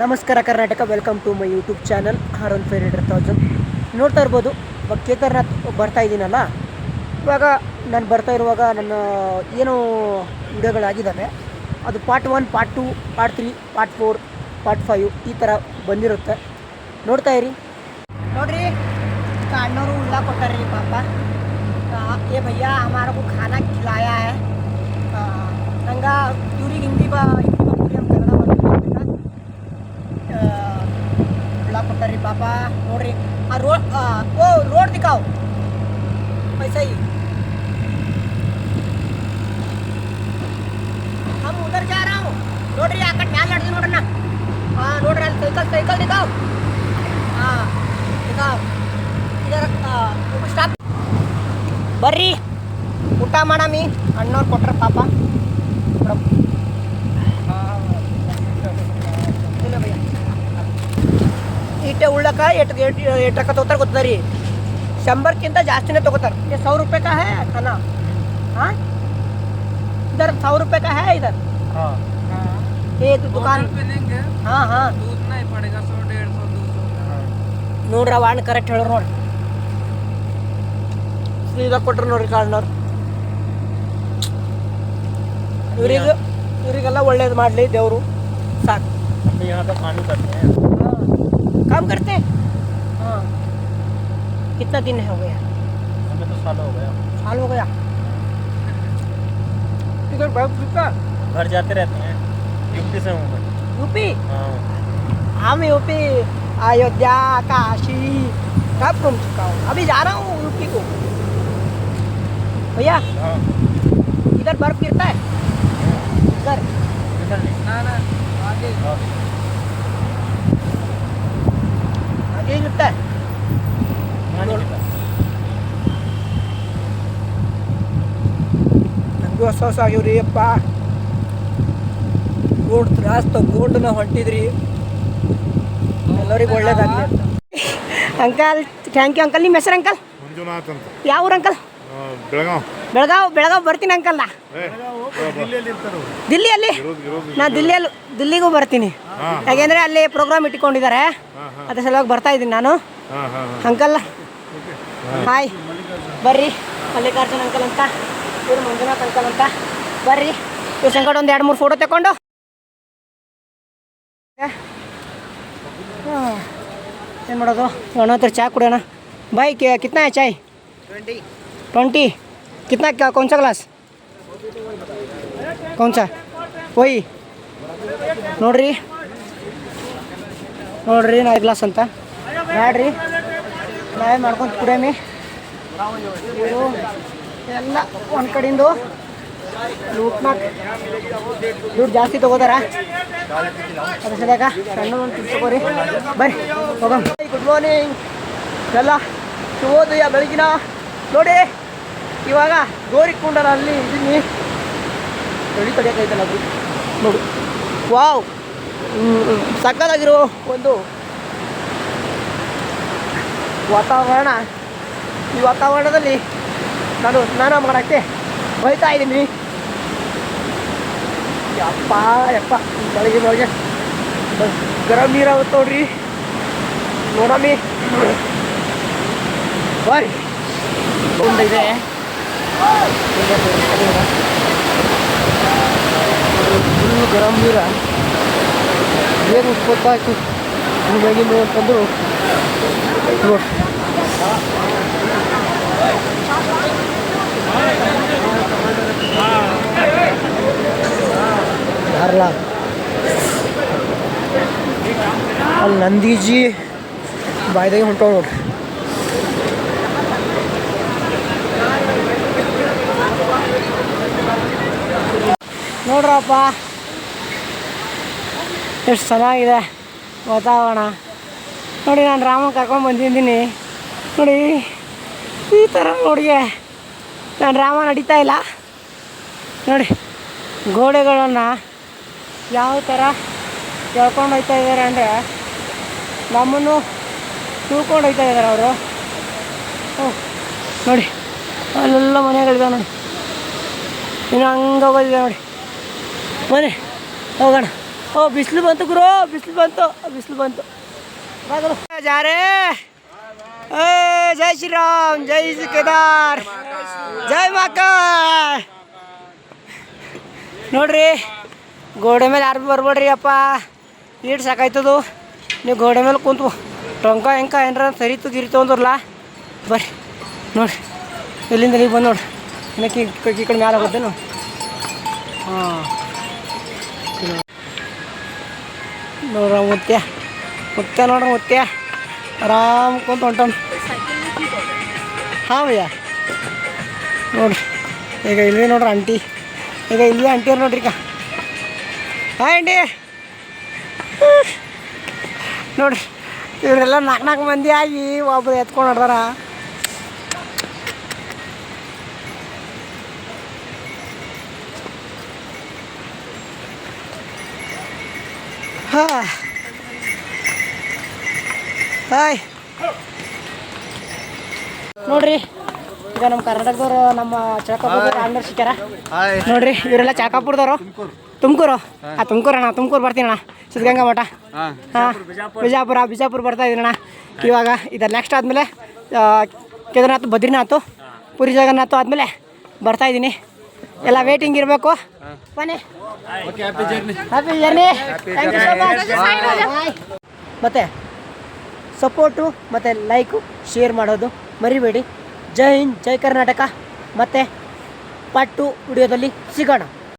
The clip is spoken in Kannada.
ನಮಸ್ಕಾರ Karnataka welcome to my YouTube channel R one five hundred thousand ನೋಡ್ತಾ ಇರ್ಬೋದು, ಇವಾಗ ಕೇದಾರ್ನಾಥ್ ಬರ್ತಾ ಇದ್ದೀನಲ್ಲ ಇವಾಗ ನಾನು ಬರ್ತಾ ಇರುವಾಗ ನನ್ನ ಏನು ವಿಡಿಯೋಗಳಾಗಿದ್ದಾವೆ ಅದು part one part two part three part four part five ಈ ಥರ ಬಂದಿರುತ್ತೆ. ನೋಡ್ತಾ ಇರಿ. ನೋಡ್ರಿ ಅಣ್ಣವರು ಉಳ್ಳ ಕೊಟ್ಟಾರ್ರಿ ಪಾಪ ಏ ಭಯ್ಯ ಅಮಾರಗೂ ಖಾನಾ ಖಿಲಾಯಾ ನೋಡ್ರಿ ಅಲ್ಲಿ ಸೈಕಲ್ ಸೈಕಲ್ ದಿಗಾವ್ ಹಾಂ ದಿಗಾವ್ ಇದರ ಸ್ಟಾಪ್ ಬರ್ರಿ ಊಟ ಮಾಡಮಿ ಅಣ್ಣವ್ರು ಕೊಟ್ರ ಪಾಪ ಕೊಡಮ್. ಇಲ್ಲ ಭಯ್ಯ. ಈಟೆ ಉಳ್ಳಕ ಎಟ್ ಎಟ್ ಎಟ್ಟಕ್ಕ ತಗೋತಾರ ಗೊತ್ತದ ರೀ शंबर जास्ती नहीं तो ये सौ रुपये का है खाना हाँ इधर सौ रुपये का है इधर हाँ ये तो दुकान पे लेंगे हाँ हाँ ನೋಡ್ರಿ ಅವ ಅಣ್ಣ ಕರೆಕ್ಟ್ ಹೇಳೋರು ನೋಡಿ ಸೀದಾ ಕೊಟ್ರು ನೋಡ್ರಿ ಕಾರಣವ್ರು ಇವ್ರಿಗೆ ಇವರಿಗೆಲ್ಲ ಒಳ್ಳೇದು ಮಾಡಲಿ ದೇವರು ಸಾಕು हम भी यहाँ पे पानी करते हैं हाँ काम करते हाँ कितना दिन हो गया हमें तो साल हो गया साल हो गया इधर बहुत कितना घर जाते रहते हैं यूपी से हूँ मैं यूपी हाँ हम यूपी अयोध्या काशी सब घूम चुका हूँ अभी जा रहा हूँ यूपी को भैया हाँ इधर बर्फ गिरता है इधर इधर नहीं ना ना आगे हाँ आगे गिरता है यहाँ नहीं गिरता। ನನಗೂ ಹೊಸ ಹೊಸ ಆಗ್ಯವ್ರಿ ಅಪ್ಪ ಗೋಲ್ಡ್ ತ್ರಾಸ್ತು ಗೋಲ್ಡ್ನ ಹೊಂಟಿದ್ರಿ ಎಲ್ಲರಿಗೂ ಒಳ್ಳೇದಾಗಲಿ ಅಂತ. Uncle thank you uncle. ನಿಮ್ಮ ಹೆಸರು ಅಂಕಲ್? ಮಂಜುನಾಥ್ ಅಂತ. ಯಾವ ಊರು ಅಂಕಲ್? ಬೆಳಗಾವ್. ಬೆಳಗಾವ್ ಬೆಳಗಾವ್ ಬರ್ತೀನಿ ಅಂಕಲ್ ನಾ. ದಿಲ್ಲಿಯಲ್ಲಿ ನಾ ದಿಲ್ಲಿಯಲ್ಲಿ ದಿಲ್ಲಿಗೂ ಬರ್ತೀನಿ. ಯಾಕೆಂದ್ರೆ ಅಲ್ಲಿ ಪ್ರೋಗ್ರಾಮ್ ಇಟ್ಕೊಂಡಿದ್ದಾರೆ. ಅದ್ರ ಸಲುವಾಗಿ ಬರ್ತಾ ಇದ್ದೀನಿ ನಾನು. ಹಾಂ ಹಾಂ ಅಂಕಲ್ ಹಾಯ್. ಬರ್ರಿ. ಮಲ್ಲಿಕಾರ್ಜುನ್ ಅಂಕಲ್ ಅಂತ ಇವ್ರು ಮಂಜುನಾಥ್ ಅಂಕಲ್ ಅಂತ. ಬರ್ರಿ. ಇವ್ರ ಸಂಕಟ ಒಂದು ಎರಡು ಮೂರು ಫೋಟೋ ತಗೊಂಡು ಏನು ಮಾಡೋದು? ಅಣ್ಣ ಹತ್ರ ಚಾ ಬೈ ಬಾಯ್ ಕಿತ್ನ ಚಾಯ್? ಟ್ವೆಂಟಿ. ಕಿತ್ನ ಕೌನ್ಸಾ ಗ್ಲಾಸ್? ಕೌನ್ಸಾ. ಒಯ್. ನೋಡ್ರಿ. ನೋಡ್ರಿ ನಾ ಗ್ಲಾಸ್ ಅಂತ. ಬ್ಯಾಡ್ರಿ ನಾವೇ ಮಾಡ್ಕೊಂತ ಕುಡಿಯಮಿ. ಎಲ್ಲ ಒಂದು ಕಡಿಂದು ದುಡ್ಡು ಜಾಸ್ತಿ ತಗೋತಾರ? ಅದ್ರ ಸರಿಯಾಗ ಸಣ್ಣ ಒಂದು ತಗೋರಿ. ಬರ್ರಿ ಗುಡ್ ಮಾರ್ನಿಂಗ್ ಎಲ್ಲ ಶುಭೋದಯ ಬೆಳಗಿನ. ನೋಡಿ, ಇವಾಗ ಗೋರಿಕೊಂಡರ ಅಲ್ಲಿ ಇದೀನಿ. ನೋಡಿ ತಡಿಯೋಕೈತಲ್ಲ ಅದು? ನೋಡು. ವಾವ್. ಸಕ್ಕದಾಗಿರೋ ಒಂದು ವಾತಾವರಣ. ಈ ವಾತಾವರಣದಲ್ಲಿ ನಾನು ಸ್ನಾನ ಮಾಡೋಕ್ಕೆ ಹೋಯ್ತಾ ಇದ್ದೀನಿ. ಯಪ್ಪ ಯಪ್ಪ ಬೆಳಗ್ಗೆ ಬೆಳಗ್ಗೆ ಗರಂ ನೀರಾಗುತ್ತೆ ನೋಡ್ರಿ ನೋಡಮ್ಮಿ ಬಾಯ್ ಇದೆ ಫುಲ್ಲು ಗರಂ ನೀರ ಏನು ಉತ್ಪತ್ತಾಯ್ತು ಬೆಳಗಿನ ಅಂತಂದು ನೋಡಿ ಯಾರಲ್ಲ ಅಲ್ಲಿ ನಂದೀಜಿ ಬಾಯ್ದಾಗೆ ಹೊಂಟವ್ ನೋಡ್ರಿ ನೋಡ್ರಪ್ಪ, ಎಷ್ಟು ಚೆನ್ನಾಗಿದೆ ವಾತಾವರಣ. ನೋಡಿ ನಾನು ರಾಮನ್ ಕರ್ಕೊಂಡು ಬಂದಿದ್ದೀನಿ. ನೋಡಿ, ಈ ಥರ ನೋಡಿಗೆ ನಾನು ರಾಮ ನಡೀತಾ ಇಲ್ಲ. ನೋಡಿ, ಗೋಡೆಗಳನ್ನು ಯಾವ ಥರ ಎಳ್ಕೊಂಡು ಹೋಗ್ತಾ ಇದ್ದಾರೆ ಅಂದರೆ ನಮ್ಮನ್ನು ತಿಳ್ಕೊಂಡು ಹೋಗ್ತಾ ಇದ್ದಾರೆ ಅವರು. ಹ್ಞೂ ನೋಡಿ, ಅಲ್ಲೆಲ್ಲ ಮನೆಗಳಿದೆ ನೋಡಿ. ಇನ್ನು ಹಂಗೆ ಹೋಗೋದಿದೆ ನೋಡಿ. ಬನ್ನಿ ಹೋಗೋಣ. ಓ, ಬಿಸಿಲು ಬಂತು ಗುರು, ಬಿಸಿಲು ಬಂತು ಬಿಸಿಲು ಬಂತು. ಜಾರೇ. ಏ, ಜೈ ಶ್ರೀರಾಮ್, ಜೈ ಶ್ರೀ ಕೇದಾರ್ ಜೈ ಮಾಕ ನೋಡ್ರಿ ಗೋಡೆ ಮೇಲೆ ಯಾರು ಭೀ ಬರ್ಬೇಡ್ರಿ ಅಪ್ಪ? ಈಟ್ ಸಾಕಾಯ್ತದು ನೀವು ಗೋಡೆ ಮೇಲೆ ಕುಂತು ಟೊಂಕ ಹೆಂಕ ಏನಾರ ಸರಿತು ಗಿರಿತು ಅಂದ್ರಲ್ಲ ಬರ್ರಿ. ನೋಡಿರಿ. ಎಲ್ಲಿಂದ ನೀವು ಬಂದು ನೋಡ್ರಿ. ಇನ್ನಕ್ಕೆ ಈ ಕಡೆ ಮ್ಯಾಲೆ ಹೋಗ್ತೇನು ಹಾಂ. ನೋಡ್ರ ಮುತ್ಯ. ಮುತ್ಯ ನೋಡ್ರಿ ಮುತ್ಯ. ಆರಾಮ್ ಕುಂತು ಹೊಂಟ ಹಾಂ ಭಯ್ಯ. ನೋಡ್ರಿ. ಈಗ ಇಲ್ಲಿ ನೋಡ್ರಿ ಆಂಟಿ. ಈಗ ಇಲ್ಲಿ ಆಂಟಿಯವ್ರು ನೋಡ್ರಿ ಈಗ. ಹಾಯ್ ನೋಡ್ರಿ ಇವರೆಲ್ಲ ನಾಲ್ಕು ನಾಲ್ಕು ಮಂದಿ ಆಗಿ ಒಬ್ರು ಎತ್ಕೊಂಡು ಹೊಡ್ದಾರ. ಹಾಯ್. ನೋಡ್ರಿ ಈಗ ನಮ್ಮ ಕರ್ನಾಟಕದವರು ನಮ್ಮ ಚಳಕಾಪುರದವ್ರು ಆಂಧ್ರ ಸಿಕ್ಕ್ಯಾರ ನೋಡ್ರಿ ಇವರೆಲ್ಲ ಚಾಕಾಪುರದವರು ತುಮಕೂರು. ಆ ತುಮಕೂರು ಅಣ್ಣ ತುಮಕೂರು ಬರ್ತೀನಿ ಅಣ್ಣ. ಸಿದ್ಧಗಂಗಾ ಮಠ. ಹಾಂ. ಹಾಂ. ಬಿಜಾಪುರ ಬಿಜಾಪುರ. ಬರ್ತಾ ಇದ್ದೀನಣ್ಣ ಅಣ್ಣ. ಇವಾಗ ಇದು ನೆಕ್ಸ್ಟ್ ಆದಮೇಲೆ ಕೇದಾರ್ನಾಥ್ ಬದ್ರಿನಾಥ್ ಪುರಿ ಜಗನ್ನಾಥ್ ಆದಮೇಲೆ ಬರ್ತಾ ಇದ್ದೀನಿ ಎಲ್ಲ ವೇಟಿಂಗ್ ಇರಬೇಕು. ಬನ್ನಿ. Okay happy journey happy journey thank you so much ಮತ್ತು ಸಪೋರ್ಟು ಮತ್ತು ಲೈಕು ಶೇರ್ ಮಾಡೋದು ಮರಿಬೇಡಿ. ಜೈ ಹಿಂದ್ ಜೈ ಕರ್ನಾಟಕ. ಮತ್ತು ಪಟ್ಟು ಟು ವಿಡಿಯೋದಲ್ಲಿ ಸಿಗೋಣ.